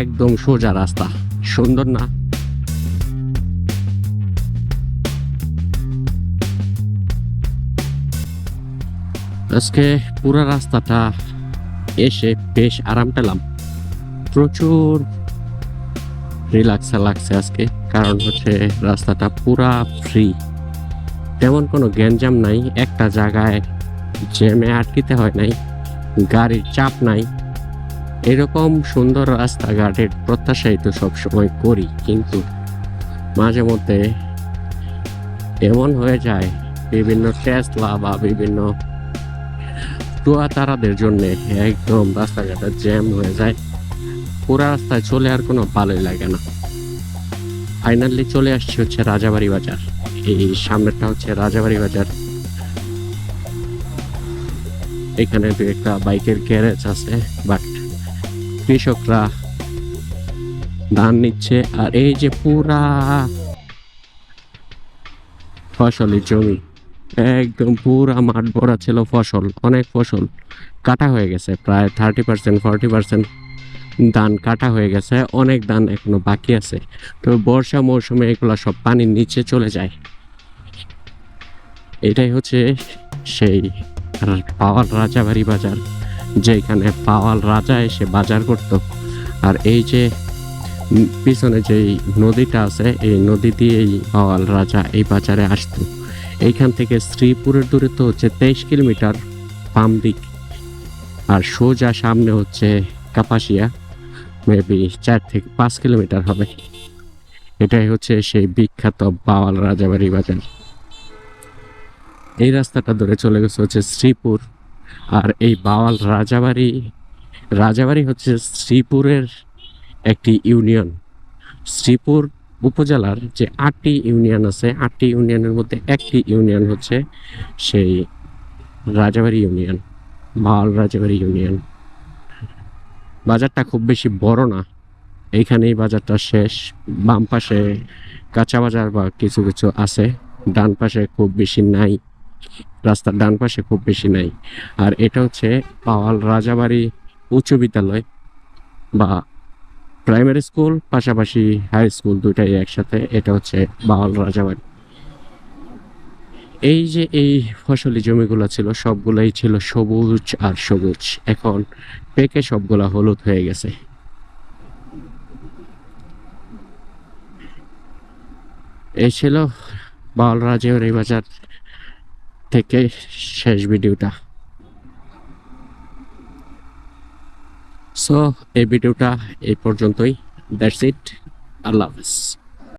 একদম সোজা রাস্তা। সুন্দর না? আজকে পুরো রাস্তাটা এসে বেশ আরাম পেলাম। প্রচুর রিল্যাক্সে লাগছে আজকে, কারণ হচ্ছে রাস্তাটা পুরা ফ্রি তেমন কোনো গ্যাঞ্জাম নাই, একটা জায়গায় জ্যামে আটকিতে হয় নাই, গাড়ির চাপ নাই। এরকম সুন্দর রাস্তাঘাটের প্রত্যাশাই তো সবসময় করি, কিন্তু মাঝে মধ্যে এমন হয়ে যায়, বিভিন্ন টেসলা বা বিভিন্ন টুয়া তারাদের জন্য একদম রাস্তাঘাটে জ্যাম হয়ে যায়। পুরা রাস্তায় চলে আর কোনো ভালোই লাগে না। ফাইনালি চলে আসছি হচ্ছে রাজাবাড়ি বাজার। এই সামনেরটা হচ্ছে রাজাবাড়ি বাজার। এখানে দু একটা বাইকের গ্যারেজ আছে বাট কৃষকরা ধান নিচ্ছে আর এই যে পুরা ফসলের জমি, একদম পুরা মাঠ ভরা ছিল ফসল, অনেক ফসল কাটা হয়ে গেছে, প্রায় থার্টি পার্সেন্ট ফর্টি পার্সেন্ট ধান কাটা হয়ে গেছে, অনেক ধান এখনও বাকি আছে। তো বর্ষা মৌসুমে এগুলো সব পানির নিচে চলে যায়। এটাই হচ্ছে সেই রা- পাওয়াল রাজাবাড়ি বাজার। যেখানে পাওয়াল রাজা এসে বাজার করত। আর এই যে পিছনে যেই নদীটা আছে, এই নদী দিয়েই পাওয়াল রাজা এই বাজারে আসতো। এইখান থেকে শ্রীপুরের দূরত্ব হচ্ছে তেইশ কিলোমিটার বাম দিক। আর সোজা সামনে হচ্ছে কাপাসিয়া, মেবি চার থেকে পাঁচ কিলোমিটার হবে। এটাই হচ্ছে সেই বিখ্যাত বাওয়াল রাজাবাড়ি বাজার। এই রাস্তাটা ধরে চলে গেছে হচ্ছে শ্রীপুর। আর এই বাওয়াল রাজাবাড়ি রাজাবাড়ি হচ্ছে শ্রীপুরের একটি ইউনিয়ন। শ্রীপুর উপজেলার যে আটটি ইউনিয়ন আছে, আটটি ইউনিয়নের মধ্যে একটি ইউনিয়ন হচ্ছে সেই রাজাবাড়ি ইউনিয়ন, বাওয়াল রাজাবাড়ি ইউনিয়ন। বাজারটা খুব বেশি বড় না। এইখানেই বাজারটা শেষ। বাম পাশে কাঁচা বাজার বা কিছু কিছু আছে, ডান পাশে খুব বেশি নাই। রাস্তার ডান পাশে খুব বেশি নাই। আর এটা হচ্ছে পাওয়াল রাজাবাড়ি উচ্চ বিদ্যালয় বা প্রাইমারি স্কুল, পাশাপাশি হাই স্কুল দুটাই একসাথে। এটা হচ্ছে বাওয়াল রাজাবাড়ি। এই যে এই ফসলি জমিগুলো ছিল, সবগুলোই ছিল সবুজ আর সবুজ। এখন পেকে সবগুলা হলুদ হয়ে গেছে। এই ছিল বাউল রাজের বাজার। থেকে শেষ ভিডিওটা। সো এই ভিডিওটা এই পর্যন্তই। দ্যাটস ইট আল্লাহ হাফেজ।